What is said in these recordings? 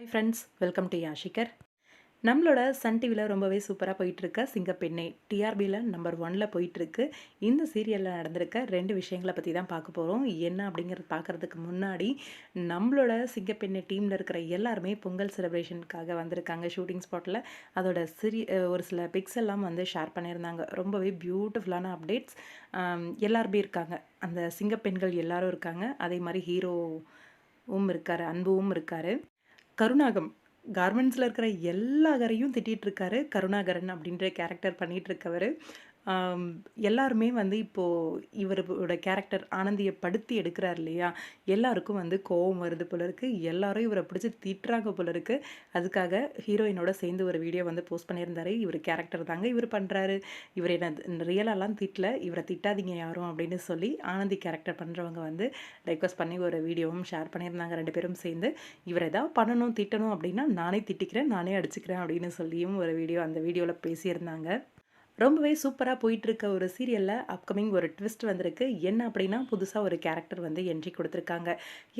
High friends welcome to யாஷிகர் நம்மளோட Sun டிவியில் ரொம்பவே சூப்பராக போயிட்டுருக்க சிங்கப்பெண்ணை டிஆர்பியில் நம்பர் ஒனில் போயிட்டுருக்கு. இந்த சீரியலில் நடந்திருக்க ரெண்டு விஷயங்களை பற்றி தான் பார்க்க போகிறோம் என்ன அப்படிங்கிறது பார்க்குறதுக்கு முன்னாடி நம்மளோட சிங்கப்பெண்ணை டீமில் இருக்கிற எல்லாருமே பொங்கல் செலிப்ரேஷனுக்காக வந்திருக்காங்க ஷூட்டிங் ஸ்பாட்டில் அதோட சிறி ஒரு சில பிக்ஸ் எல்லாம் வந்து ஷேர் பண்ணியிருந்தாங்க. ரொம்பவே பியூட்டிஃபுல்லான அப்டேட்ஸ் எல்லாருமே இருக்காங்க. அந்த சிங்கப்பெண்கள் எல்லாரும் இருக்காங்க. அதே மாதிரி ஹீரோவும் இருக்கார் அன்புவும் இருக்கார். கருணாகம். கார்மெண்ட்ஸில் இருக்கிற எல்லா கரையும் திட்டிகிட்டு இருக்காரு கருணாகரன் அப்படின்ற கேரக்டர் பண்ணிகிட்டு இருக்கவர். எல்லாருமே வந்து இப்போது இவரோட கேரக்டர் ஆனந்தியை படுத்தி எடுக்கிறார் இல்லையா? எல்லாருக்கும் வந்து கோவம் வருது போல இருக்குது எல்லாரும் இவரை பிடிச்சி திட்டுறாங்க போல இருக்குது அதுக்காக ஹீரோயினோட சேர்ந்து ஒரு வீடியோ வந்து போஸ்ட் பண்ணியிருந்தாரு. இவர் கேரக்டர் தாங்க இவர் பண்ணுறாரு இவர் என்ன ரியலாலாம் திட்டல. இவரை திட்டாதீங்க யாரும் அப்படின்னு சொல்லி ஆனந்தி கேரக்டர் பண்ணுறவங்க வந்து ரெக்வஸ்ட் பண்ணி ஒரு வீடியோவும் ஷேர் பண்ணியிருந்தாங்க. ரெண்டு பேரும் சேர்ந்து இவர் எதாவது பண்ணணும் திட்டணும் அப்படின்னா நானே திட்டிக்கிறேன் நானே அடிச்சுக்கிறேன் அப்படின்னு சொல்லியும் ஒரு வீடியோ அந்த வீடியோவில் பேசியிருந்தாங்க. ரொம்பவே சூப்பராக போயிட்டுருக்க ஒரு சீரியலில் அப்கமிங் ஒரு ட்விஸ்ட் வந்திருக்கு. என்ன அப்படின்னா புதுசாக ஒரு கேரக்டர் வந்து என்ட்ரி கொடுத்துருக்காங்க.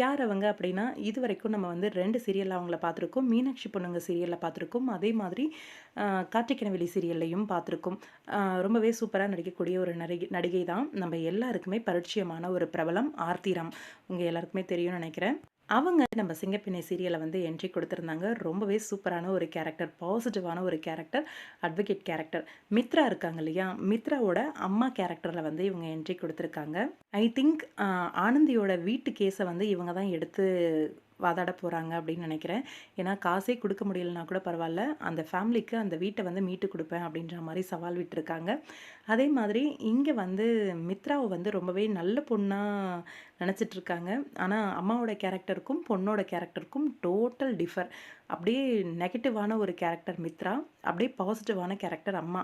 யார் அவங்க அப்படின்னா இது வரைக்கும் நம்ம வந்து ரெண்டு சீரியலில் அவங்கள பார்த்துருக்கோம். மீனாட்சி பொண்ணுங்க சீரியலில் பார்த்துருக்கோம். அதே மாதிரி கார்த்திகனவெளி சீரியல்லையும் பார்த்துருக்கோம். ரொம்பவே சூப்பராக நடிக்கக்கூடிய ஒரு நடிகை நடிகை தான் நம்ம எல்லாருக்குமே பரிச்சயமான ஒரு பிரபலம் ஆர்த்திராம். உங்கள் எல்லாருக்குமே தெரியும்னு நினைக்கிறேன். அவங்க நம்ம சிங்கப்பிணை சீரியலை வந்து என்ட்ரி கொடுத்துருந்தாங்க. ரொம்பவே சூப்பரான ஒரு கேரக்டர் பாசிட்டிவான ஒரு கேரக்டர் அட்வொகேட் கேரக்டர் மித்ரா இருக்காங்க இல்லையா? மித்ராவோட அம்மா கேரக்டரில் வந்து இவங்க என்ட்ரி கொடுத்துருக்காங்க. ஐ திங்க் ஆனந்தியோட வீட்டு கேஸை வந்து இவங்க தான் எடுத்து வாதாட போகிறாங்க அப்படின்னு நினைக்கிறேன். ஏன்னா காசே கொடுக்க முடியலனா கூட பரவாயில்ல. அந்த ஃபேமிலிக்கு அந்த வீட்டை வந்து மீட்டு கொடுப்பேன் அப்படின்ற மாதிரி சவால் விட்டுருக்காங்க. அதே மாதிரி இங்கே வந்து மித்ராவை வந்து ரொம்பவே நல்ல பொண்ணாக நினச்சிட்ருக்காங்க. ஆனால் அம்மாவோட கேரக்டருக்கும் பொண்ணோட கேரக்டருக்கும் டோட்டல் டிஃபர். அப்படியே நெகட்டிவான ஒரு கேரக்டர் மித்ரா அப்படியே பாசிட்டிவான கேரக்டர் அம்மா.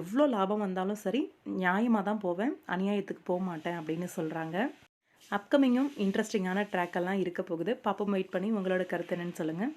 எவ்வளோ லாபம் வந்தாலும் சரி நியாயமாக தான் போவேன் அநியாயத்துக்கு போக மாட்டேன் அப்படின்னு சொல்கிறாங்க அப்கமிங்கும் இன்ட்ரெஸ்டிங்கான ட்ராக்கெல்லாம் இருக்க போகுது. பாப்பம் வெயிட் பண்ணி உங்களோட கருத்து என்னன்னு சொல்லுங்கள்